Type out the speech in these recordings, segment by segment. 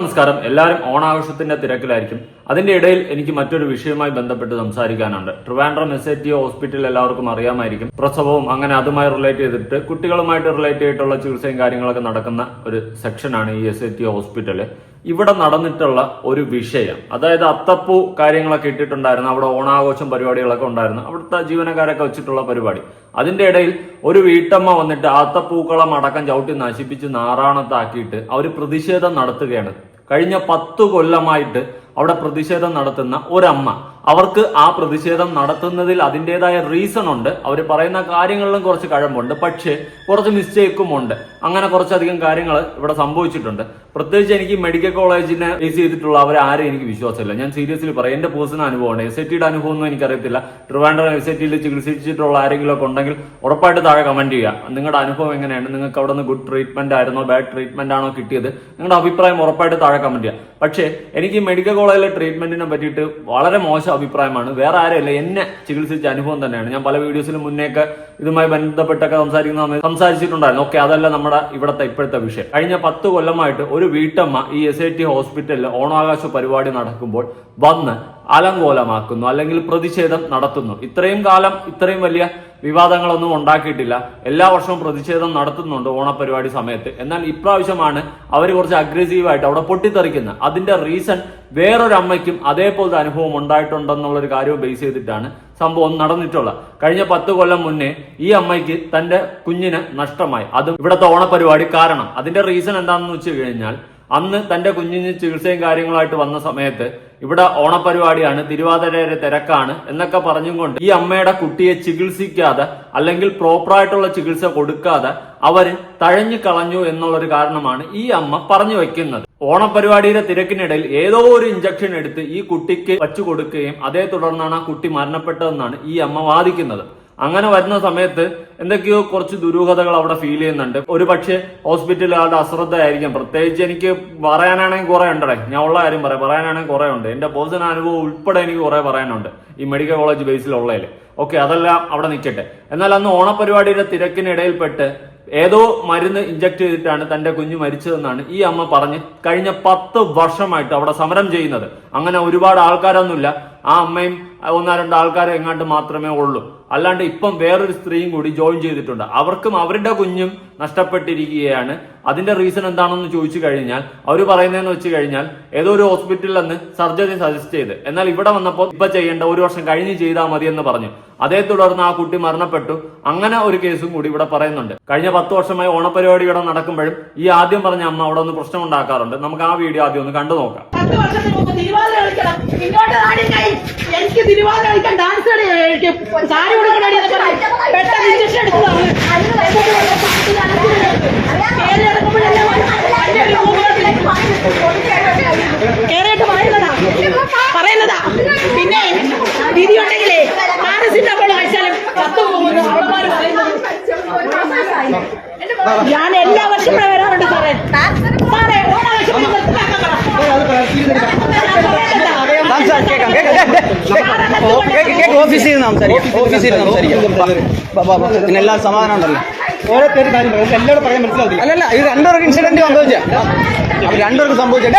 നമസ്കാരം. എല്ലാവരും ഓണാഘോഷത്തിന്റെ തിരക്കിലായിരിക്കും. അതിന്റെ ഇടയിൽ എനിക്ക് മറ്റൊരു വിഷയവുമായി ബന്ധപ്പെട്ട് സംസാരിക്കാനുണ്ട്. Trivandrum S I T hospital എല്ലാവർക്കും അറിയാമായിരിക്കും. പ്രസവവും അങ്ങനെ അതുമായി റിലേറ്റ് ചെയ്തിട്ട് കുട്ടികളുമായിട്ട് റിലേറ്റ് ചെയ്തിട്ടുള്ള ചികിത്സയും കാര്യങ്ങളൊക്കെ നടക്കുന്ന ഒരു സെക്ഷനാണ് ഈ എസ് ഐ ടി ഹോസ്പിറ്റൽ. ഇവിടെ നടന്നിട്ടുള്ള ഒരു വിഷയം. അതായത് അത്തപ്പൂ കാര്യങ്ങളൊക്കെ ഇട്ടിട്ടുണ്ടായിരുന്നു. അവിടെ ഓണാഘോഷം പരിപാടികളൊക്കെ ഉണ്ടായിരുന്നു. അവിടുത്തെ ജീവനക്കാരൊക്കെ വെച്ചിട്ടുള്ള പരിപാടി. അതിന്റെ ഇടയിൽ ഒരു വീട്ടമ്മ വന്നിട്ട് അത്തപ്പൂക്കളം അടക്കം ചവിട്ടി നശിപ്പിച്ച് നാറാണത്താക്കിയിട്ട് അവർ പ്രതിഷേധം നടത്തുകയാണ്. കഴിഞ്ഞ പത്തു കൊല്ലമായിട്ട് അവിടെ പ്രതിഷേധം നടത്തുന്ന ഒരമ്മ. അവർക്ക് ആ പ്രതിഷേധം നടത്തുന്നതിൽ അതിന്റെതായ റീസൺ ഉണ്ട്. അവർ പറയുന്ന കാര്യങ്ങളിലും കുറച്ച് കഴമ്പുണ്ട്. പക്ഷേ കുറച്ച് മിസ്റ്റേക്കും ഉണ്ട് അങ്ങനെ കുറച്ചധികം കാര്യങ്ങൾ ഇവിടെ സംഭവിച്ചിട്ടുണ്ട്. പ്രത്യേകിച്ച് എനിക്ക് മെഡിക്കൽ കോളേജിനെ ഫേസ് ചെയ്തിട്ടുള്ള അവരാരും എനിക്ക് വിശ്വാസമില്ല. ഞാൻ സീരിയസ്ലി പറയാം. എന്റെ പേഴ്സണൽ അനുഭവമാണ്. എസ് ഐ ടിയുടെ അനുഭവം ഒന്നും എനിക്കറിയത്തില്ല. ട്രിവാൻഡ്രം എസ് ഐ ടിയിൽ ചികിത്സിച്ചിട്ടുള്ള ആരെങ്കിലും ഒക്കെ ഉണ്ടെങ്കിൽ ഉറപ്പായിട്ട് താഴെ കമന്റ് ചെയ്യുക. നിങ്ങളുടെ അനുഭവം എങ്ങനെയാണ്? നിങ്ങൾക്ക് അവിടെ നിന്ന് ഗുഡ് ട്രീറ്റ്മെന്റ് ആയിരുന്നോ? ബാഡ് ട്രീറ്റ്മെന്റ് ആണോ കിട്ടിയത്? നിങ്ങളുടെ അഭിപ്രായം ഉറപ്പായിട്ട് താഴെ കമന്റ് ചെയ്യുക. പക്ഷേ എനിക്ക് മെഡിക്കൽ കോളേജിലെ ട്രീറ്റ്മെന്റിനെ പറ്റിയിട്ട് വളരെ മോശം അഭിപ്രായമാണ്. വേറെ ആരുമല്ല എന്നെ ചികിത്സിച്ച അനുഭവം തന്നെയാണ്. ഞാൻ പല വീഡിയോസിലും മുന്നേക്ക് ഇതുമായി ബന്ധപ്പെട്ടൊക്കെ സംസാരിക്കുന്ന സമയത്ത് സംസാരിച്ചിട്ടുണ്ടായിരുന്നു. ഓക്കെ അതല്ല നമ്മുടെ ഇവിടുത്തെ ഇപ്പോഴത്തെ വിഷയം. കഴിഞ്ഞ പത്ത് കൊല്ലമായിട്ട് ഒരു വീട്ടമ്മ ഈ എസ് ഐ ടി ഹോസ്പിറ്റലിൽ ഓണാകാശ പരിപാടി നടക്കുമ്പോൾ വന്ന് അലങ്കോലമാക്കുന്നു അല്ലെങ്കിൽ പ്രതിഷേധം നടത്തുന്നു. ഇത്രയും കാലം ഇത്രയും വലിയ വിവാദങ്ങളൊന്നും ഉണ്ടാക്കിയിട്ടില്ല. എല്ലാ വർഷവും പ്രതിഷേധം നടത്തുന്നുണ്ട് ഓണപരിപാടി സമയത്ത്. എന്നാൽ ഇപ്രാവശ്യമാണ് അവർ കുറച്ച് അഗ്രസീവായിട്ട് അവിടെ പൊട്ടിത്തെറിക്കുന്നത്. അതിന്റെ റീസൺ വേറൊരമ്മയ്ക്കും അതേപോലത്തെ അനുഭവം ഉണ്ടായിട്ടുണ്ടെന്നുള്ള ഒരു കാര്യവും ബേസ് ചെയ്തിട്ടാണ് സംഭവം നടന്നിട്ടുള്ളത്. കഴിഞ്ഞ പത്ത് കൊല്ലം മുന്നേ ഈ അമ്മയ്ക്ക് തന്റെ കുഞ്ഞിന് നഷ്ടമായി. അതും ഇവിടുത്തെ ഓണപരിപാടി കാരണം. അതിന്റെ റീസൺ എന്താണെന്ന് വെച്ച് കഴിഞ്ഞാൽ അന്ന് തന്റെ കുഞ്ഞിന് ചികിത്സയും കാര്യങ്ങളായിട്ട് വന്ന സമയത്ത് ഇവിടെ ഓണപരിപാടിയാണ് തിരുവാതിരയുടെ തിരക്കാണ് എന്നൊക്കെ പറഞ്ഞും കൊണ്ട് ഈ അമ്മയുടെ കുട്ടിയെ ചികിത്സിക്കാതെ അല്ലെങ്കിൽ പ്രോപ്പറായിട്ടുള്ള ചികിത്സ കൊടുക്കാതെ അവർ തഴഞ്ഞു കളഞ്ഞു എന്നുള്ളൊരു കാരണമാണ് ഈ അമ്മ പറഞ്ഞു വെക്കുന്നത്. ഓണപരിപാടിയുടെ തിരക്കിനിടയിൽ ഏതോ ഒരു ഇഞ്ചക്ഷൻ എടുത്ത് ഈ കുട്ടിക്ക് വച്ചു കൊടുക്കുകയും അതേ തുടർന്നാണ് ആ കുട്ടി മരണപ്പെട്ടതെന്നാണ് ഈ അമ്മ വാദിക്കുന്നത്. അങ്ങനെ വരുന്ന സമയത്ത് എന്തൊക്കെയോ കുറച്ച് ദുരൂഹതകൾ അവിടെ ഫീൽ ചെയ്യുന്നുണ്ട്. ഒരു പക്ഷേ ഹോസ്പിറ്റലുകാരുടെ അശ്രദ്ധയായിരിക്കാം പ്രത്യേകിച്ച് എനിക്ക് പറയാനാണെങ്കിൽ കുറെ ഉണ്ടേ ഞാൻ ഉള്ള കാര്യം പറയാം. പറയാനാണെങ്കിൽ കുറെ ഉണ്ട്. എന്റെ പേഴ്സണൽ അനുഭവം ഉൾപ്പെടെ എനിക്ക് കുറെ പറയാനുണ്ട്. ഈ മെഡിക്കൽ കോളേജ് ബേസിലുള്ളതിൽ ഓക്കെ അതെല്ലാം അവിടെ നിൽക്കട്ടെ. എന്നാൽ അന്ന് ഓണപരിപാടിയുടെ തിരക്കിനിടയിൽപ്പെട്ട് ഏതോ മരുന്ന് ഇഞ്ചക്ട് ചെയ്തിട്ടാണ് തന്റെ കുഞ്ഞ് മരിച്ചതെന്നാണ് ഈ അമ്മ പറഞ്ഞ് കഴിഞ്ഞ പത്ത് വർഷമായിട്ട് അവിടെ സമരം ചെയ്യുന്നത്. അങ്ങനെ ഒരുപാട് ആൾക്കാരൊന്നുമില്ല. ആ അമ്മയും ഒന്നാ രണ്ടോ ആൾക്കാരെ എങ്ങാണ്ട് മാത്രമേ ഉള്ളൂ. അല്ലാണ്ട് ഇപ്പം വേറൊരു സ്ത്രീയും കൂടി ജോയിൻ ചെയ്തിട്ടുണ്ട്. അവർക്കും അവരുടെ കുഞ്ഞും നഷ്ടപ്പെട്ടിരിക്കുകയാണ്. അതിന്റെ റീസൺ എന്താണെന്ന് ചോദിച്ചു കഴിഞ്ഞാൽ അവർ പറയുന്നതെന്ന് വെച്ച് കഴിഞ്ഞാൽ ഏതോ ഒരു ഹോസ്പിറ്റലിൽ നിന്ന് സർജറി സജസ്റ്റ് ചെയ്ത്. എന്നാൽ ഇവിടെ വന്നപ്പോൾ ഇപ്പൊ ചെയ്യേണ്ട ഒരു വർഷം കഴിഞ്ഞ് ചെയ്താൽ മതി എന്ന് പറഞ്ഞു. അതേ തുടർന്ന് ആ കുട്ടി മരണപ്പെട്ടു. അങ്ങനെ ഒരു കേസും കൂടി ഇവിടെ പറയുന്നുണ്ട്. കഴിഞ്ഞ പത്ത് വർഷമായി ഓണപരിപാടി ഇവിടെ നടക്കുമ്പോഴും ഈ ആദ്യം പറഞ്ഞ അമ്മ അവിടെ ഒന്ന് പ്രശ്നം ഉണ്ടാക്കാറുണ്ട്. നമുക്ക് ആ വീഡിയോ ആദ്യം ഒന്ന് കണ്ടു നോക്കാം. തിരുവാതിര കളിക്കണം ഇങ്ങോട്ട് നാടി കൈ എനിക്ക് തിരുവാതിര കളിക്കാൻ ഡാൻസ് എനിക്ക് സാരി കൊടുക്കണടി എന്ന് പറഞ്ഞ് പെട്ടെന്ന് ഇഞ്ചക്ഷൻ എടുത്തതാണ് കേരളത്തിൽ നടക്കുമ്പോഴെല്ലാം വണ്ടി ഒരു മൂന്നിലേക്ക് കേറിയിട്ട് പറയുന്നതാ പറയുന്നതാ പിന്നെ വിധി ഉണ്ടെങ്കിലേ പാരസിറ്റമോൾ കഴിച്ചാലും ചത്തു പോകുന്നു അവളമാര് പറയുന്നത് ഞാൻ എല്ലാ വർഷവും ഇവിടെ വരാറുണ്ട് സാറേ സാറേ ഓണാവശ്യം കേൾക്കാം കേൾക്കാം ഓഫീസിൽ നിന്ന് സംസാരിക്കാം. ഓഫീസിൽ നിന്ന് സംസാരിക്കാം. പിന്നെ എല്ലാ സമാധാനം ഉണ്ടല്ലോ. ഓരോരുത്തരും കാര്യം പറയും. എല്ലാവരും പറയാൻ മനസ്സിലാവില്ല അല്ലല്ല ഇത് രണ്ടുപേർക്ക് ഇൻസിഡന്റ് സംഭവിച്ച. അവർ രണ്ടുപേർക്ക് സംഭവിച്ചേ.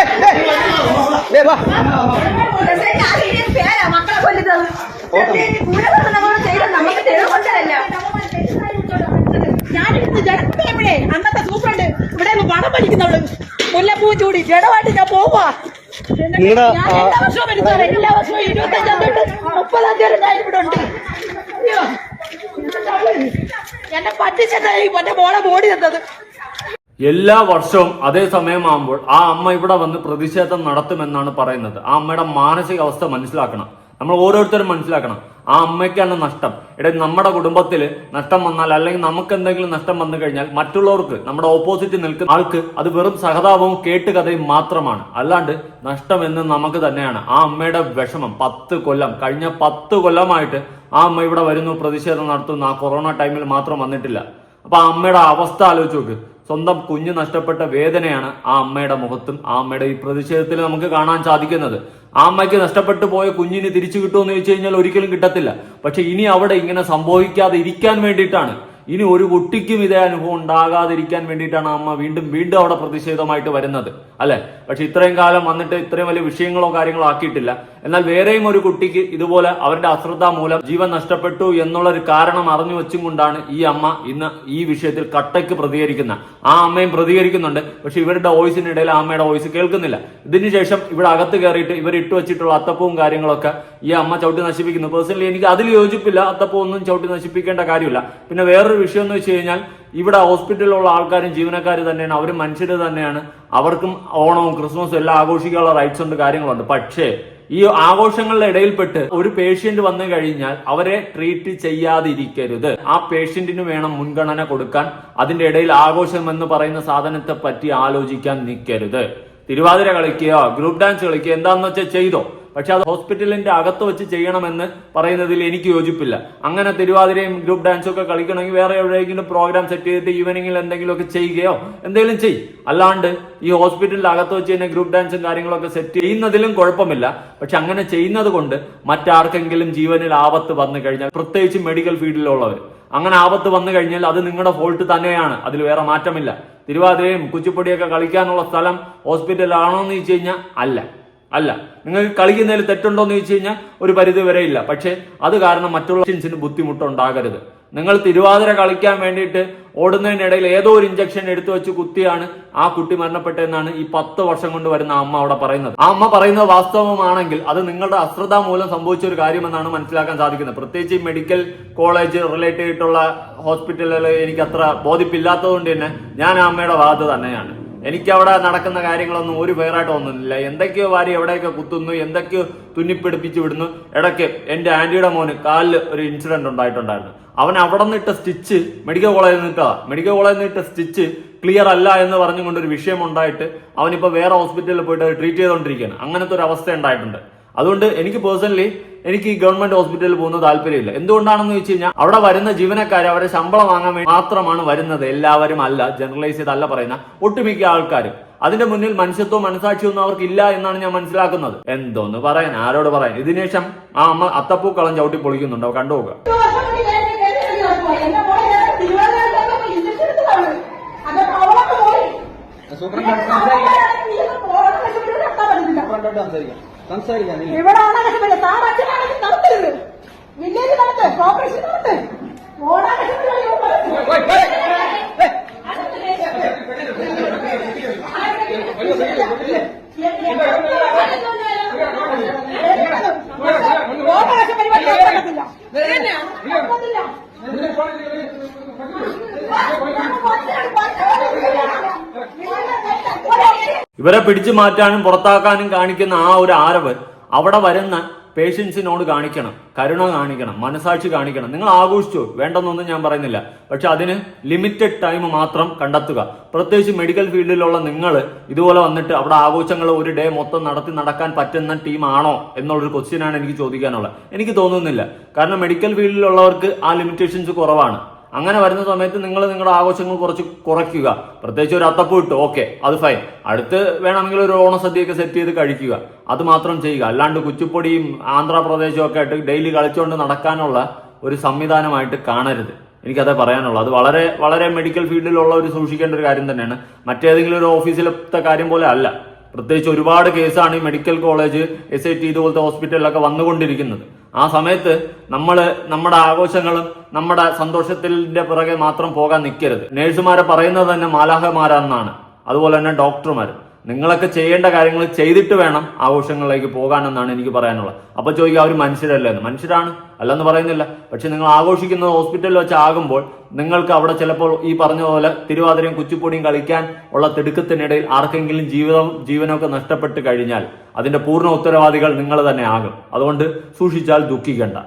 ഞാനിരുന്ന് ജഡപ്പഴേ അന്നത്തെ സൂപ്രണ്ട് ഇവിടെ പണം വലിക്കുന്നവൾ. മുല്ലപ്പൂ ചൂടി. ജഡമായിട്ട് ഞാൻ പോവാ എല്ലാ വർഷവും ഇരുപത്തഞ്ചാം തൊട്ട് മുപ്പതാം തീയതി ഞാൻ ഇവിടെ ഉണ്ട്. എന്നെ എന്റെ മോളെ മോടി തന്നത്. എല്ലാ വർഷവും അതേ സമയമാകുമ്പോൾ ആ അമ്മ ഇവിടെ വന്ന് പ്രതിഷേധം നടത്തുമെന്നാണ് പറയുന്നത്. ആ അമ്മയുടെ മാനസികാവസ്ഥ മനസ്സിലാക്കണം. നമ്മൾ ഓരോരുത്തരും മനസ്സിലാക്കണം. ആ അമ്മയ്ക്കാണ് നഷ്ടം. ഇട നമ്മുടെ കുടുംബത്തിൽ നഷ്ടം വന്നാൽ അല്ലെങ്കിൽ നമുക്ക് എന്തെങ്കിലും നഷ്ടം വന്നു കഴിഞ്ഞാൽ മറ്റുള്ളവർക്ക് നമ്മുടെ ഓപ്പോസിറ്റ് നിൽക്കുന്ന ആൾക്ക് അത് വെറും സഹതാപവും കേട്ടുകഥയും മാത്രമാണ്. അല്ലാണ്ട് നഷ്ടം എന്ന് നമുക്ക് തന്നെയാണ്. ആ അമ്മയുടെ വിഷമം പത്ത് കൊല്ലം. കഴിഞ്ഞ പത്ത് കൊല്ലമായിട്ട് ആ അമ്മ ഇവിടെ വരുന്നു പ്രതിഷേധം നടത്തുന്നു. ആ കൊറോണ ടൈമിൽ മാത്രം വന്നിട്ടില്ല. അപ്പൊ ആ അമ്മയുടെ അവസ്ഥ ആലോചിച്ച് നോക്ക്. സ്വന്തം കുഞ്ഞ് നഷ്ടപ്പെട്ട വേദനയാണ് ആ അമ്മയുടെ മുഖത്തും ആ അമ്മയുടെ ഈ പ്രതിഷേധത്തിൽ നമുക്ക് കാണാൻ സാധിക്കുന്നത്. ആ അമ്മയ്ക്ക് നഷ്ടപ്പെട്ടു പോയ കുഞ്ഞിന് തിരിച്ചു കിട്ടുമെന്ന് ചോദിച്ചു കഴിഞ്ഞാൽ ഒരിക്കലും കിട്ടത്തില്ല. പക്ഷെ ഇനി അവിടെ ഇങ്ങനെ സംഭവിക്കാതെ ഇരിക്കാൻ വേണ്ടിയിട്ടാണ് ഇനി ഒരു കുട്ടിക്കും ഇതേ അനുഭവം ഉണ്ടാകാതിരിക്കാൻ വേണ്ടിയിട്ടാണ് അമ്മ വീണ്ടും വീണ്ടും അവിടെ പ്രതിഷേധമായിട്ട് വരുന്നത് അല്ലെ? പക്ഷെ ഇത്രയും കാലം വന്നിട്ട് ഇത്രയും വലിയ വിഷയങ്ങളോ കാര്യങ്ങളോ ആക്കിയിട്ടില്ല. എന്നാൽ വേറെയും ഒരു കുട്ടിക്ക് ഇതുപോലെ അവരുടെ അശ്രദ്ധ മൂലം ജീവൻ നഷ്ടപ്പെട്ടു എന്നുള്ള ഒരു കാരണം അറിഞ്ഞു വെച്ചും കൊണ്ടാണ് ഈ അമ്മ ഇന്ന് ഈ വിഷയത്തിൽ കട്ടയ്ക്ക് പ്രതികരിക്കുന്ന ആ അമ്മയും പ്രതികരിക്കുന്നുണ്ട് പക്ഷെ ഇവരുടെ വോയിസിനിടയിൽ ആ അമ്മയുടെ വോയിസ് കേൾക്കുന്നില്ല. ഇതിനുശേഷം ഇവിടെ അകത്ത് കയറിയിട്ട് ഇവർ ഇട്ടു വെച്ചിട്ടുള്ള അത്തപ്പവും കാര്യങ്ങളൊക്കെ ഈ അമ്മ ചവിട്ടി നശിപ്പിക്കുന്നു. പേഴ്സണലി എനിക്ക് അതിൽ യോജിപ്പില്ല. അത്തപ്പവും ഒന്നും ചവിട്ടി നശിപ്പിക്കേണ്ട കാര്യമില്ല. പിന്നെ വേറൊരു വിഷയം എന്ന് വെച്ച് കഴിഞ്ഞാൽ ഇവിടെ ഹോസ്പിറ്റലിലുള്ള ആൾക്കാരും ജീവനക്കാർ തന്നെയാണ്. അവരും മനുഷ്യർ തന്നെയാണ്. അവർക്കും ഓണവും ക്രിസ്മസും എല്ലാം ആഘോഷിക്കാനുള്ള റൈറ്റ്സ് ഉണ്ട് കാര്യങ്ങളുണ്ട്. പക്ഷേ ഈ ആഘോഷങ്ങളുടെ ഇടയിൽപ്പെട്ട് ഒരു പേഷ്യന്റ് വന്നു കഴിഞ്ഞാൽ അവരെ ട്രീറ്റ് ചെയ്യാതിരിക്കരുത്. ആ പേഷ്യന്റിന് വേണം മുൻഗണന കൊടുക്കാൻ. അതിന്റെ ഇടയിൽ ആഘോഷം എന്ന് പറയുന്ന സാധനത്തെ പറ്റി ആലോചിക്കാൻ നിൽക്കരുത് തിരുവാതിര കളിക്കുകയോ ഗ്രൂപ്പ് ഡാൻസ് കളിക്കുകയോ എന്താണെന്ന് വെച്ചാൽ ചെയ്തോ? പക്ഷെ അത് ഹോസ്പിറ്റലിന്റെ അകത്ത് വെച്ച് ചെയ്യണമെന്ന് പറയുന്നതിൽ എനിക്ക് യോജിപ്പില്ല. അങ്ങനെ തിരുവാതിരയും ഗ്രൂപ്പ് ഡാൻസും ഒക്കെ കളിക്കണമെങ്കിൽ വേറെ എവിടെയെങ്കിലും പ്രോഗ്രാം സെറ്റ് ചെയ്തിട്ട് ഈവനിങ്ങിൽ എന്തെങ്കിലുമൊക്കെ ചെയ്യുകയോ എന്തെങ്കിലും ചെയ്. അല്ലാണ്ട് ഈ ഹോസ്പിറ്റലിന്റെ അകത്ത് വെച്ച് തന്നെ ഗ്രൂപ്പ് ഡാൻസും കാര്യങ്ങളൊക്കെ സെറ്റ് ചെയ്യുന്നതിലും കുഴപ്പമില്ല. പക്ഷെ അങ്ങനെ ചെയ്യുന്നത് കൊണ്ട് മറ്റാർക്കെങ്കിലും ജീവനിൽ ആപത്ത് വന്നു കഴിഞ്ഞാൽ പ്രത്യേകിച്ച് മെഡിക്കൽ ഫീൽഡിലുള്ളവർ. അങ്ങനെ ആപത്ത് വന്നു കഴിഞ്ഞാൽ അത് നിങ്ങളുടെ ഫോൾട്ട് തന്നെയാണ്. അതിൽ വേറെ മാറ്റമില്ല. തിരുവാതിരയും കുച്ചിപ്പൊടിയൊക്കെ കളിക്കാനുള്ള സ്ഥലം ഹോസ്പിറ്റലാണോ എന്ന് ചോദിച്ചു കഴിഞ്ഞാൽ അല്ല. അല്ല നിങ്ങൾക്ക് കളിക്കുന്നതിൽ തെറ്റുണ്ടോ എന്ന് ചോദിച്ചു കഴിഞ്ഞാൽ ഒരു പരിധി വരെ ഇല്ല. പക്ഷേ അത് കാരണം മറ്റുള്ള ഇഞ്ചിന് ബുദ്ധിമുട്ടുണ്ടാകരുത്. നിങ്ങൾ തിരുവാതിര കളിക്കാൻ വേണ്ടിയിട്ട് ഓടുന്നതിനിടയിൽ ഏതോ ഒരു ഇഞ്ചക്ഷൻ എടുത്തു വെച്ച് കുത്തിയാണ് ആ കുട്ടി മരണപ്പെട്ടതെന്നാണ് ഈ പത്ത് വർഷം കൊണ്ട് വരുന്ന അമ്മ അവിടെ പറയുന്നത്. ആ അമ്മ പറയുന്നത് വാസ്തവമാണെങ്കിൽ അത് നിങ്ങളുടെ അശ്രദ്ധ മൂലം സംഭവിച്ച ഒരു കാര്യമെന്നാണ് മനസ്സിലാക്കാൻ സാധിക്കുന്നത്. പ്രത്യേകിച്ച് ഈ മെഡിക്കൽ കോളേജ് റിലേറ്റഡ് ആയിട്ടുള്ള ഹോസ്പിറ്റലുകൾ എനിക്ക് അത്ര ബോധിപ്പില്ലാത്തതുകൊണ്ട് തന്നെ ഞാൻ ആ അമ്മയുടെ ഭാഗത്ത് തന്നെയാണ്. എനിക്ക് അവിടെ നടക്കുന്ന കാര്യങ്ങളൊന്നും ഒരു ഫെയറായിട്ട് ഒന്നുമില്ല എന്തൊക്കെയോ വാരി എവിടെയൊക്കെ കുത്തുന്നു എന്തൊക്കെയോ തുന്നിപ്പിടിപ്പിച്ച് വിടുന്നു. ഇടയ്ക്ക് എന്റെ ആന്റിയുടെ മോന് കാലിൽ ഒരു ഇൻസിഡന്റ് ഉണ്ടായിട്ടുണ്ടായിരുന്നു. അവൻ അവിടെ നിന്നിട്ട് സ്റ്റിച്ച് മെഡിക്കൽ കോളേജിൽ നിന്നിട്ടാ മെഡിക്കൽ കോളേജിൽ നിന്ന് സ്റ്റിച്ച് ക്ലിയർ അല്ല എന്ന് പറഞ്ഞുകൊണ്ട് ഒരു വിഷയം ഉണ്ടായിട്ട് അവനിപ്പോ വേറെ ഹോസ്പിറ്റലിൽ പോയിട്ട് ട്രീറ്റ് ചെയ്തുകൊണ്ടിരിക്കുകയാണ് അങ്ങനത്തെ ഒരു അവസ്ഥ ഉണ്ടായിട്ടുണ്ട്. അതുകൊണ്ട് എനിക്ക് പേഴ്സണലി എനിക്ക് ഈ ഗവൺമെന്റ് ഹോസ്പിറ്റലിൽ പോകുന്ന താല്പര്യമില്ല എന്തുകൊണ്ടാണെന്ന് വെച്ച് കഴിഞ്ഞാൽ അവിടെ വരുന്ന ജീവനക്കാർ അവരെ ശമ്പളം വാങ്ങാൻ വേണ്ടി മാത്രമാണ് വരുന്നത് എല്ലാവരും അല്ല ജനറലൈസ് ചെയ്തല്ല പറയുന്ന ഒട്ടുമിക്ക ആൾക്കാരും അതിന്റെ മുന്നിൽ മനുഷ്യത്വം മനസാക്ഷിയൊന്നും അവർക്ക് ഇല്ല എന്നാണ് ഞാൻ മനസ്സിലാക്കുന്നത് എന്തോന്ന് പറയാൻ ആരോട് പറയാൻ ഇതിനുശേഷം ആ അമ്മ അത്തപ്പൂക്കളം ചവിട്ടി പൊളിക്കുന്നുണ്ടോ കണ്ടുപോകുക സംസാരിക്കാം സംസാരിക്കാം നീ ഇവിടാണ് കഷ്ടപ്പെട്ട് സാർ അച്ഛനാണെങ്കിൽ നടത്തരുത് വില്ലേജ് നടത്ത് കോർപ്പറേഷൻ നടത്ത് ഓടാ കോർപ്പറേഷൻ ഇവരെ പിടിച്ചു മാറ്റാനും പുറത്താക്കാനും കാണിക്കുന്ന ആ ഒരു ആരവ് അവിടെ വരുന്ന പേഷ്യൻസിനോട് കാണിക്കണം കരുണ കാണിക്കണം മനസാക്ഷി കാണിക്കണം. നിങ്ങൾ ആഘോഷിച്ചു? വേണ്ടെന്നൊന്നും ഞാൻ പറയുന്നില്ല. പക്ഷെ അതിന് ലിമിറ്റഡ് ടൈം മാത്രം കണ്ടെത്തുക. പ്രത്യേകിച്ച് മെഡിക്കൽ ഫീൽഡിലുള്ള നിങ്ങൾ ഇതുപോലെ വന്നിട്ട് അവിടെ ആഘോഷങ്ങൾ ഒരു ഡേ മൊത്തം നടത്തി നടക്കാൻ പറ്റുന്ന ടീമാണോ എന്നുള്ളൊരു ക്വസ്റ്റ്യനാണ് എനിക്ക് ചോദിക്കാനുള്ളത്. എനിക്ക് തോന്നുന്നില്ല. കാരണം മെഡിക്കൽ ഫീൽഡിലുള്ളവർക്ക് ആ ലിമിറ്റേഷൻസ് കുറവാണ്. അങ്ങനെ വരുന്ന സമയത്ത് നിങ്ങൾ നിങ്ങളുടെ ആഘോഷങ്ങൾ കുറച്ച് കുറയ്ക്കുക. പ്രത്യേകിച്ച് ഒരു അത്തപ്പൂ ഇട്ടു ഓക്കെ അത് ഫൈൻ അടുത്ത് വേണമെങ്കിൽ ഒരു ഓണസദ്യയൊക്കെ സെറ്റ് ചെയ്ത് കഴിക്കുക. അത് മാത്രം ചെയ്യുക. അല്ലാണ്ട് കുച്ചിപ്പൊടിയും ആന്ധ്രാപ്രദേശും ഒക്കെ ആയിട്ട് ഡെയിലി കളിച്ചുകൊണ്ട് നടക്കാനുള്ള ഒരു സംവിധാനമായിട്ട് കാണരുത്. എനിക്കതേ പറയാനുള്ളൂ. അത് വളരെ വളരെ മെഡിക്കൽ ഫീൽഡിലുള്ള ഒരു സൂക്ഷിക്കേണ്ട ഒരു കാര്യം തന്നെയാണ്. മറ്റേതെങ്കിലും ഒരു ഓഫീസിലത്തെ കാര്യം പോലെ അല്ല. പ്രത്യേകിച്ച് ഒരുപാട് കേസാണ് ഈ medical college S I T ഇതുപോലത്തെ ഹോസ്പിറ്റലിലൊക്കെ വന്നുകൊണ്ടിരിക്കുന്നത്. ആ സമയത്ത് നമ്മൾ നമ്മുടെ ആഘോഷങ്ങളും നമ്മുടെ സന്തോഷത്തിന്റെ പുറകെ മാത്രം പോകാൻ നിൽക്കരുത് നേഴ്സുമാരെ പറയുന്നത് തന്നെ മാലാഹമാരാന്നാണ് അതുപോലെ തന്നെ ഡോക്ടർമാർ നിങ്ങളൊക്കെ ചെയ്യേണ്ട കാര്യങ്ങൾ ചെയ്തിട്ട് വേണം ആഘോഷങ്ങളിലേക്ക് പോകാനെന്നാണ് എനിക്ക് പറയാനുള്ളത്. അപ്പൊ ചോദിക്കുക അവർ മനുഷ്യരല്ലേ എന്ന്. മനുഷ്യരാണ്. അല്ലെന്ന് പറയുന്നില്ല. പക്ഷെ നിങ്ങൾ ആഘോഷിക്കുന്നത് ഹോസ്പിറ്റലിൽ വെച്ചാകുമ്പോൾ നിങ്ങൾക്ക് അവിടെ ചിലപ്പോൾ ഈ പറഞ്ഞ പോലെ തിരുവാതിരയും കുച്ചിപ്പൊടിയും കളിക്കാൻ ഉള്ള തിടുക്കത്തിനിടയിൽ ആർക്കെങ്കിലും ജീവിതം ജീവനമൊക്കെ നഷ്ടപ്പെട്ട് കഴിഞ്ഞാൽ അതിന്റെ പൂർണ ഉത്തരവാദികൾ നിങ്ങൾ തന്നെ ആകും. അതുകൊണ്ട് സൂക്ഷിച്ചാൽ ദുഃഖിക്കണ്ട.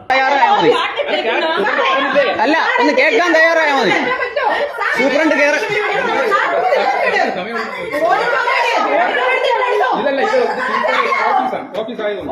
അല്ല ഒന്ന് കേൾക്കാൻ തയ്യാറായാ മതി. സൂപ്രണ്ട് って最後。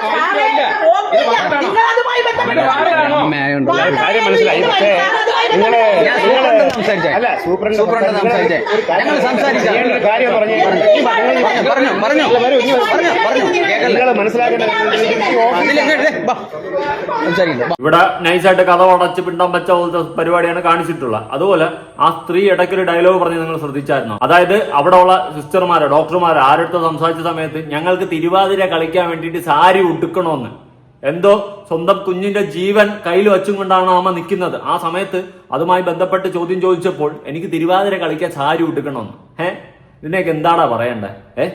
我们是真的 അമ്മയായോണ്ട് കാര്യം മനസ്സിലായി. പക്ഷേ നിങ്ങൾ ഞാൻ സൂപ്രണ്ട് സംസാരിച്ചേ. അല്ല സൂപ്രണ്ട് സൂപ്രണ്ട് സംസാരിച്ചേ. ഞങ്ങൾ കാര്യം പറഞ്ഞു പറഞ്ഞു പറഞ്ഞു. പറഞ്ഞു പറഞ്ഞു കേൾക്കല്ലേ നിങ്ങൾ മനസ്സിലാക്കേണ്ട അതിലെ സംസാരിക്കില്ല ഇവിടെ നൈസായിട്ട് കഥ അടച്ച് പിണ്ടം വെച്ച പോലത്തെ പരിപാടിയാണ് കാണിച്ചിട്ടുള്ളത് അതുപോലെ ആ സ്ത്രീ ഇടയ്ക്കൊരു ഡയലോഗ് പറഞ്ഞ് നിങ്ങൾ ശ്രദ്ധിച്ചായിരുന്നു? അതായത് അവിടെ ഉള്ള സിസ്റ്റർമാരോ ഡോക്ടർമാരോ ആരുടെ സംസാരിച്ച സമയത്ത് ഞങ്ങൾക്ക് തിരുവാതിര കളിക്കാൻ വേണ്ടിയിട്ട് സാരി ഉടുക്കണമെന്ന്. എന്തോ സ്വന്തം കുഞ്ഞിന്റെ ജീവൻ കയ്യിൽ വെച്ചും കൊണ്ടാണ് അമ്മ നിൽക്കുന്നത്. ആ സമയത്ത് അതുമായി ബന്ധപ്പെട്ട് ചോദ്യം ചോദിച്ചപ്പോൾ എനിക്ക് തിരുവാതിര കളിക്കാൻ സാരി ഉടുക്കണമെന്ന്. ഏ ഇതിനൊക്കെ എന്താടാ പറയണ്ടേ? ഏ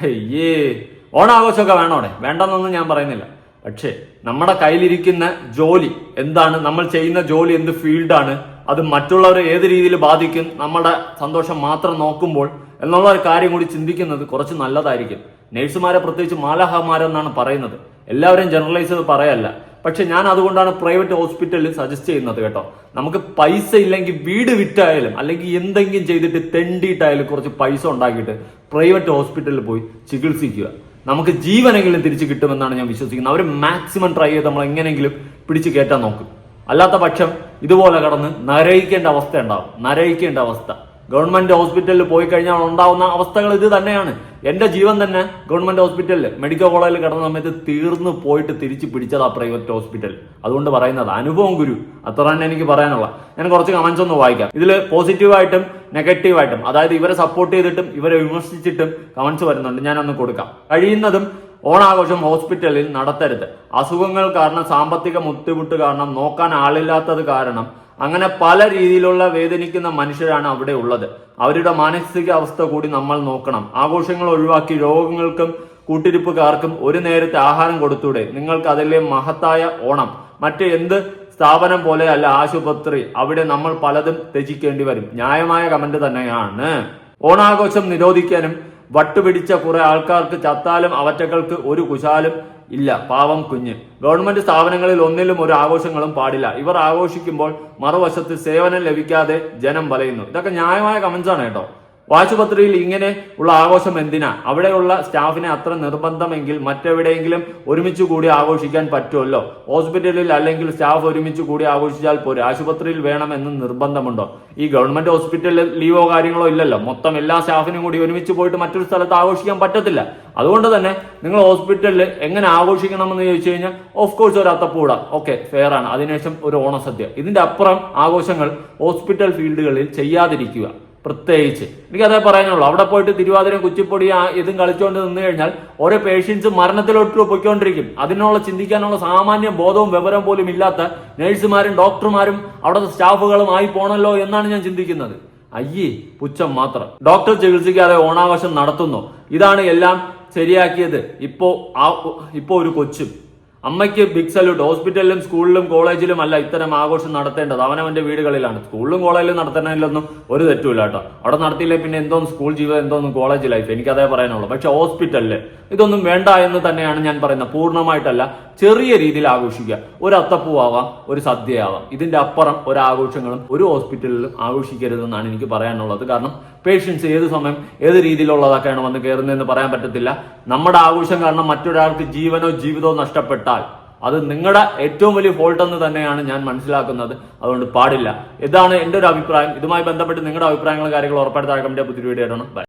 അയ്യേ ഓണാഘോഷമൊക്കെ വേണോടെ? വേണ്ടെന്നൊന്നും ഞാൻ പറയുന്നില്ല. പക്ഷേ നമ്മുടെ കയ്യിലിരിക്കുന്ന ജോലി എന്താണ്? നമ്മൾ ചെയ്യുന്ന ജോലി എന്ത് ഫീൽഡാണ്? അത് മറ്റുള്ളവരെ ഏത് രീതിയിൽ ബാധിക്കും? നമ്മുടെ സന്തോഷം മാത്രം നോക്കുമ്പോൾ എന്നുള്ള ഒരു കാര്യം കൂടി ചിന്തിക്കുന്നത് കുറച്ച് നല്ലതായിരിക്കും. നഴ്സുമാരെ പ്രത്യേകിച്ച് മാലാഹമാരെന്നാണ് പറയുന്നത്. എല്ലാവരും ജനറലൈസ് ചെയ്ത് പറയല്ല. പക്ഷെ ഞാൻ അതുകൊണ്ടാണ് പ്രൈവറ്റ് ഹോസ്പിറ്റലിൽ സജസ്റ്റ് ചെയ്യുന്നത് കേട്ടോ. നമുക്ക് പൈസ ഇല്ലെങ്കിൽ വീട് വിറ്റായാലും അല്ലെങ്കിൽ എന്തെങ്കിലും ചെയ്തിട്ട് തെണ്ടിയിട്ടായാലും കുറച്ച് പൈസ ഉണ്ടാക്കിയിട്ട് പ്രൈവറ്റ് ഹോസ്പിറ്റലിൽ പോയി ചികിത്സിക്കുക. നമുക്ക് ജീവനെങ്കിലും തിരിച്ചു കിട്ടുമെന്നാണ് ഞാൻ വിശ്വസിക്കുന്നത്. അവർ മാക്സിമം ട്രൈ ചെയ്ത് നമ്മൾ എങ്ങനെയെങ്കിലും പിടിച്ചു കയറ്റാൻ നോക്കും. അല്ലാത്ത പക്ഷം ഇതുപോലെ കടന്ന് നരയിക്കേണ്ട അവസ്ഥ ഉണ്ടാവും. നരയിക്കേണ്ട അവസ്ഥ. ഗവൺമെന്റ് ഹോസ്പിറ്റലിൽ പോയി കഴിഞ്ഞാൽ ഉണ്ടാവുന്ന അവസ്ഥകൾ ഇത് തന്നെയാണ്. എന്റെ ജീവൻ തന്നെ ഗവൺമെന്റ് ഹോസ്പിറ്റലിൽ മെഡിക്കൽ കോളേജിൽ കിടന്ന സമയത്ത് തീർന്നു പോയിട്ട് തിരിച്ചു പിടിച്ചതാ പ്രൈവറ്റ് ഹോസ്പിറ്റൽ. അതുകൊണ്ട് പറയുന്നത് അനുഭവം ഗുരു. അത്ര തന്നെ എനിക്ക് പറയാനുള്ള ഞാൻ കുറച്ച് കമന്റ്സ് ഒന്ന് വായിക്കാം. ഇതിൽ പോസിറ്റീവായിട്ടും നെഗറ്റീവായിട്ടും അതായത് ഇവരെ സപ്പോർട്ട് ചെയ്തിട്ടും ഇവരെ വിമർശിച്ചിട്ടും കമന്റ്സ് വരുന്നുണ്ട്. ഞാൻ ഞാനൊന്ന് കൊടുക്കാം. കഴിയുന്നതും ഓണാഘോഷം ഹോസ്പിറ്റലിൽ നടത്തരുത്. അസുഖങ്ങൾ കാരണം സാമ്പത്തിക ബുദ്ധിമുട്ട് കാരണം നോക്കാൻ ആളില്ലാത്തത് കാരണം അങ്ങനെ പല രീതിയിലുള്ള വേദനിക്കുന്ന മനുഷ്യരാണ് അവിടെ ഉള്ളത്. അവരുടെ മാനസിക അവസ്ഥ കൂടി നമ്മൾ നോക്കണം. ആഘോഷങ്ങൾ ഒഴിവാക്കി രോഗങ്ങൾക്കും കൂട്ടിരിപ്പുകാർക്കും ഒരു നേരത്തെ ആഹാരം കൊടുത്തൂടെ. നിങ്ങൾക്ക് അതിലെ മഹത്തായ ഓണം. മറ്റ് എന്ത് സ്ഥാപനം പോലെ അല്ല ആശുപത്രി. അവിടെ നമ്മൾ പലതും ത്യജിക്കേണ്ടി വരും. ന്യായമായ കമന്റ് തന്നെയാണ്. ഓണാഘോഷം നിരോധിക്കാനും വട്ടുപിടിച്ച കുറെ ആൾക്കാർക്ക് ചത്താലും അവറ്റകൾക്ക് ഒരു കുശാലും ഇല്ല. പാവം കുഞ്ഞ്. ഗവൺമെന്റ് സ്ഥാപനങ്ങളിൽ ഒന്നിലും ഒരു ആഘോഷങ്ങളും പാടില്ല. ഇവർ ആഘോഷിക്കുമ്പോൾ മറുവശത്ത് സേവനം ലഭിക്കാതെ ജനം വലയുന്നു. ഇതൊക്കെ ന്യായമായ കമന്റ്സ് ആണ് കേട്ടോ. ആശുപത്രിയിൽ ഇങ്ങനെ ഉള്ള ആഘോഷം എന്തിനാ? അവിടെയുള്ള സ്റ്റാഫിനെ അത്ര നിർബന്ധമെങ്കിൽ മറ്റെവിടെയെങ്കിലും ഒരുമിച്ച് കൂടി ആഘോഷിക്കാൻ പറ്റുമല്ലോ? ഹോസ്പിറ്റലിൽ അല്ലെങ്കിൽ സ്റ്റാഫ് ഒരുമിച്ച് കൂടി ആഘോഷിച്ചാൽ പോരെ. ആശുപത്രിയിൽ വേണമെന്ന് നിർബന്ധമുണ്ടോ? ഈ ഗവൺമെന്റ് ഹോസ്പിറ്റലിൽ ലീവോ കാര്യങ്ങളോ ഇല്ലല്ലോ. മൊത്തം എല്ലാ സ്റ്റാഫിനും കൂടി ഒരുമിച്ച് പോയിട്ട് മറ്റൊരു സ്ഥലത്ത് ആഘോഷിക്കാൻ പറ്റത്തില്ല. അതുകൊണ്ട് തന്നെ നിങ്ങൾ ഹോസ്പിറ്റലിൽ എങ്ങനെ ആഘോഷിക്കണമെന്ന് ചോദിച്ചു കഴിഞ്ഞാൽ ഓഫ് കോഴ്സ് ഒരു അത്തപ്പൂട. ഓക്കെ ഫെയർ ആണ്. അതിനുശേഷം ഒരു ഓണസദ്യ. ഇതിന്റെ അപ്പുറം ആഘോഷങ്ങൾ ഹോസ്പിറ്റൽ ഫീൽഡുകളിൽ ചെയ്യാതിരിക്കുക. പ്രത്യേകിച്ച്. എനിക്കതേ പറയാനുള്ളൂ. അവിടെ പോയിട്ട് തിരുവാതിരം കുച്ചിപ്പൊടി ഇതും കളിച്ചുകൊണ്ട് നിന്ന് കഴിഞ്ഞാൽ ഓരോ പേഷ്യൻസ് മരണത്തിലോട്ട് പൊയ്ക്കൊണ്ടിരിക്കും. അതിനുള്ള ചിന്തിക്കാനുള്ള സാമാന്യ ബോധവും വിവരം പോലും ഇല്ലാത്ത നഴ്സുമാരും ഡോക്ടർമാരും അവിടുത്തെ സ്റ്റാഫുകളും ആയി പോണല്ലോ എന്നാണ് ഞാൻ ചിന്തിക്കുന്നത്. അയ്യേ പുച്ഛം മാത്രം. ഡോക്ടർ ചികിത്സിക്കാതെ ഓണാഘോഷം നടത്തുന്നു. ഇതാണ് എല്ലാം ശരിയാക്കിയത്. ഇപ്പോ ആ ഇപ്പോ ഒരു കൊച്ചും. അമ്മയ്ക്ക് ബിഗ് സല്യൂട്ട് ഹോസ്പിറ്റലിലും സ്കൂളിലും കോളേജിലും അല്ല ഇത്തരം ആഘോഷം നടത്തേണ്ടത്. അവനവന്റെ വീടുകളിലാണ്. സ്കൂളിലും കോളേജിലും നടത്തുന്നതിലൊന്നും ഒരു തെറ്റുമില്ല കേട്ടോ. അവിടെ നടത്തിയില്ലേ പിന്നെ എന്തോന്ന് സ്കൂൾ ജീവിതം എന്തോന്ന് കോളേജ് ലൈഫ് എനിക്കതേ പറയാനുള്ളൂ. പക്ഷെ ഹോസ്പിറ്റലിൽ ഇതൊന്നും വേണ്ട എന്ന് തന്നെയാണ് ഞാൻ പറയുന്നത്. പൂർണമായിട്ടല്ല. ചെറിയ രീതിയിൽ ആഘോഷിക്കുക. ഒരു അത്തപ്പൂവാവാം ഒരു സദ്യയാവാം ഇതിന്റെ അപ്പുറം ഒരു ആഘോഷങ്ങളും ഒരു ഹോസ്പിറ്റലിലും ആഘോഷിക്കരുതെന്നാണ് എനിക്ക് പറയാനുള്ളത്. കാരണം പേഷ്യൻസ് ഏത് സമയം ഏത് രീതിയിലുള്ളതൊക്കെയാണ് വന്ന് കയറുന്നതെന്ന് പറയാൻ പറ്റത്തില്ല. നമ്മുടെ ആഘോഷം കാരണം മറ്റൊരാൾക്ക് ജീവനോ ജീവിതമോ നഷ്ടപ്പെട്ടാൽ അത് നിങ്ങളുടെ ഏറ്റവും വലിയ ഫോൾട്ട് എന്ന് തന്നെയാണ് ഞാൻ മനസ്സിലാക്കുന്നത്. അതുകൊണ്ട് പാടില്ല. ഇതാണ് എന്റെ ഒരു അഭിപ്രായം. ഇതുമായി ബന്ധപ്പെട്ട് നിങ്ങളുടെ അഭിപ്രായങ്ങളും കാര്യങ്ങളും ഉറപ്പായിട്ട് താഴെ കമന്റ് പുതിയ വീഡിയോ ആയിട്ടാണ് ബൈ